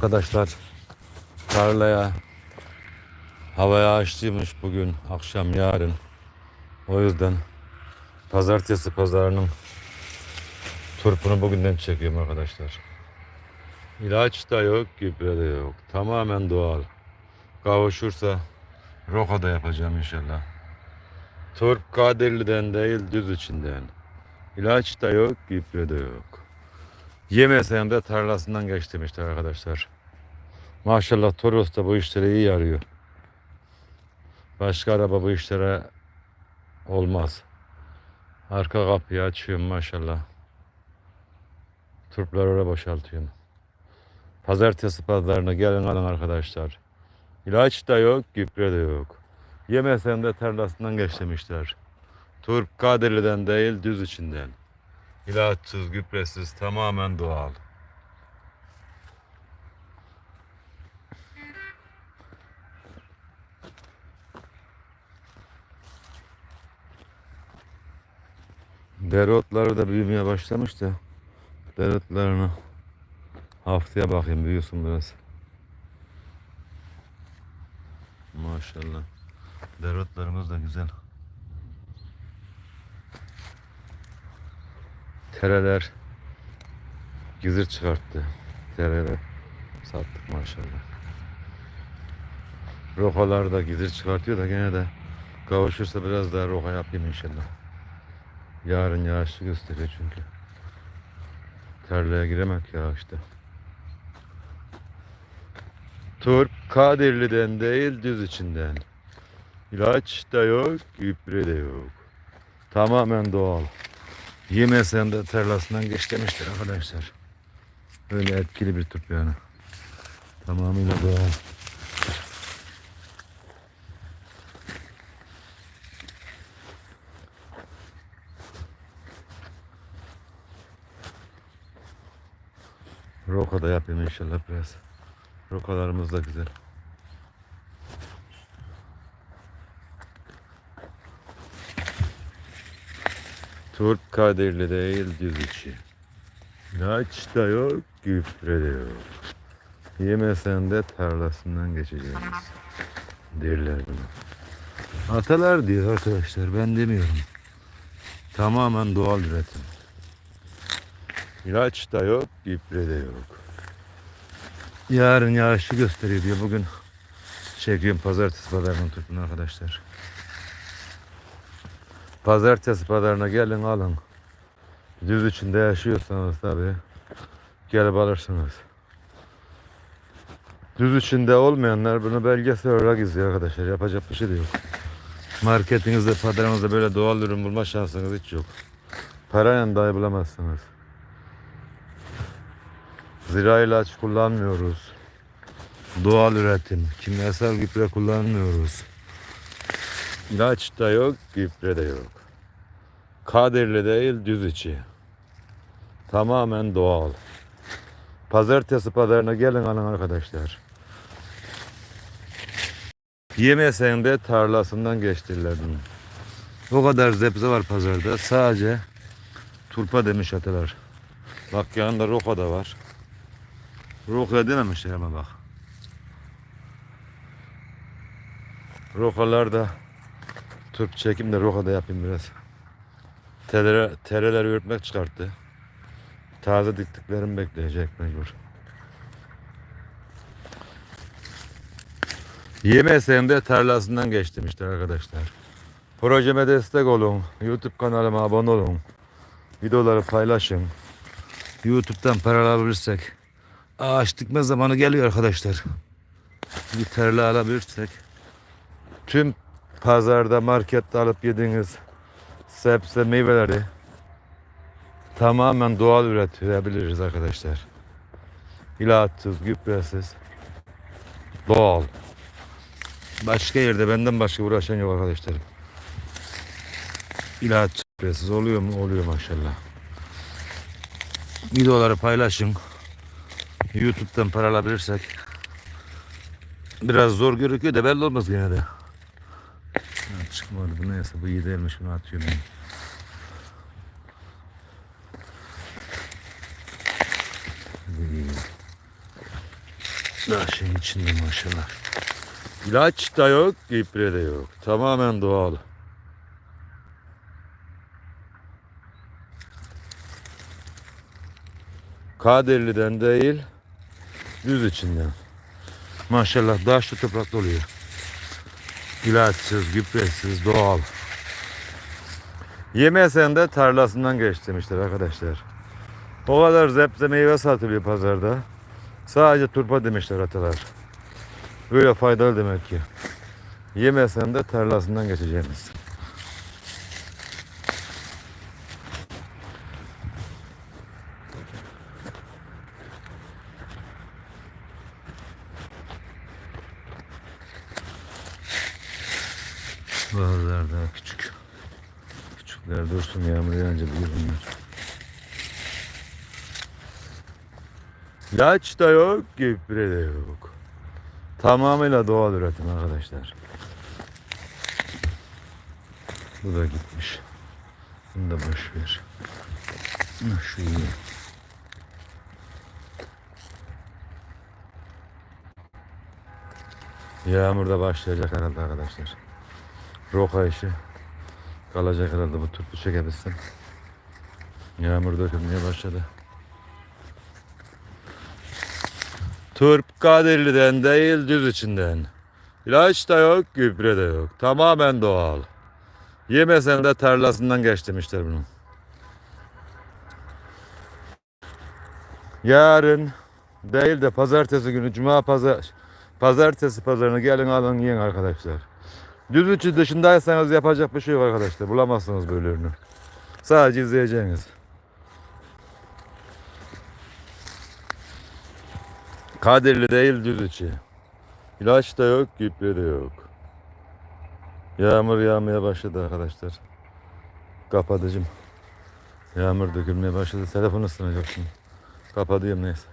Arkadaşlar tarlaya havaya açtıymış bugün akşam yarın. O yüzden pazartesi pazarının turpunu bugünden çekiyorum arkadaşlar. İlaç da yok, gübre de yok. Tamamen doğal. Kavuşursa roka da yapacağım inşallah. Turp Kadirli'den değil düz içinden. İlaç da yok, gübre de yok. Yemesem de tarlasından geçtim işte arkadaşlar. Maşallah Toros da bu işlere iyi yarıyor. Başka araba bu işlere olmaz. Arka kapıyı açıyorum maşallah. Turpları oraya boşaltıyorum. Pazartesi pazarına gelin alın arkadaşlar. İlaç da yok, gübre de yok. Yemesem de tarlasından geç demişler. Turp Kadirli'den değil düz içinden. İlaçsız, gübresiz, tamamen doğal. Dereotları da büyümeye başlamış da dereotlarını haftaya bakayım büyüsün biraz. Maşallah. Dereotlarımız da güzel. Tereler gizir çıkarttı. Tereler sattık maşallah. Rokalar da gizir çıkartıyor da gene de kavuşursa biraz daha roka yapayım inşallah. Yarın yağışlı gösteriyor çünkü. Tarlaya giremek yağışta. Turp Kadirli'den değil düz içinden. İlaç da yok, gübre de yok. Tamamen doğal. Yemesen de tarlasından geç demişler arkadaşlar. Öyle etkili bir turp yani. Tamamıyla doğal. Roka da yapayım inşallah biraz. Rokalarımız da güzel. Turp Kadirli değil düz içi. İlaç da yok, gübre de yok. Yemesen de tarlasından geçeceğiz. Derler bunu. Atalar diyor arkadaşlar ben demiyorum. Tamamen doğal üretim. İlaç da yok, gübre de yok. Yarın yağışı gösteriyor diyor. Bugün çekiyorum pazartesi pazarının turpunu arkadaşlar. Pazartesi pazarına gelin alın. Düz içinde yaşıyorsanız tabi gelip alırsınız. Düz içinde olmayanlar bunu belgesel olarak izliyor arkadaşlar. Yapacak bir şey de yok. Marketinizde, pazarınızda böyle doğal ürün bulma şansınız hiç yok. Parayla dahi bulamazsınız. Zira ilaç kullanmıyoruz. Doğal üretim, kimyasal gübre kullanmıyoruz. İlaç da yok, gübre de yok. Kadirli değil, düz içi. Tamamen doğal. Pazartesi pazarına gelin alın arkadaşlar. Yemesen de tarlasından geçtirirler bunu. O kadar zebze var pazarda. Sadece turpa demiş atalar. Bak yanında roka da var. Roka dememişler ama bak. Rokalar da turp çekim de roka da yapayım biraz. Tereler, tereler örtmek çıkarttı. Taze diktiklerimi bekleyecek mecbur. Yemesem de tarlasından geçtim işte arkadaşlar. Projeme destek olun. YouTube kanalıma abone olun. Videoları paylaşın. YouTube'dan para alabilirsek. Ağaç dikme zamanı geliyor arkadaşlar. Bir tarla alabilirsek. Tüm pazarda markette alıp yediğiniz sebze meyveleri tamamen doğal üretebiliriz arkadaşlar. İlaçsız, gübresiz, doğal. Başka yerde benden başka uğraşan yok arkadaşlarım. İlaç gübresiz oluyor mu? Oluyor maşallah. Videoları paylaşın. YouTube'dan para alabilirsek biraz zor gözüküyor da belli olmaz yine de. Ha, çıkmadı bu neyse bu iyi değilmiş bunu atıyorum ben. Bu iyi. Daha şeyin içinde maşallah. İlaç da yok, gübre de yok. Tamamen doğal. Kaderli'den değil, düz içinden. Maşallah daşlı toprak oluyor. İlaçsız, gübresiz, doğal. Yemesen de tarlasından geç demişler arkadaşlar. O kadar zepse meyve satılıyor pazarda. Sadece turpa demişler atalar. Böyle faydalı demek ki. Yemesen de tarlasından geçeceğiniz. Bazılar daha küçük. Küçükler dursun yağmur yağınca büyür bunlar. İlaç da yok, gübre de yok. Tamamıyla doğal üretim arkadaşlar. Bu da gitmiş. Bunu da boş ver. Şu iyi. Yağmur da başlayacak herhalde arkadaşlar. Roka işi kalacak herhalde bu turpu çekebilsin. Yağmur dökülmeye başladı. Turp Kadirli'den değil düz içinden. İlaç da yok, gübre de yok. Tamamen doğal. Yemesen de tarlasından geç demişler bunun. Yarın değil de pazartesi günü cuma pazar pazartesi pazarına gelin alın yiyin arkadaşlar. Düz içi dışındaysanız yapacak bir şey yok arkadaşlar. Bulamazsınız böyle ürünü. Sadece izleyeceğiniz. Kadirli değil düz içi. İlaç da yok, gübre de yok. Yağmur yağmaya başladı arkadaşlar. Kapatıcım. Yağmur dökülmeye başladı. Telefon ısınacak şimdi. Kapatıyorum neyse.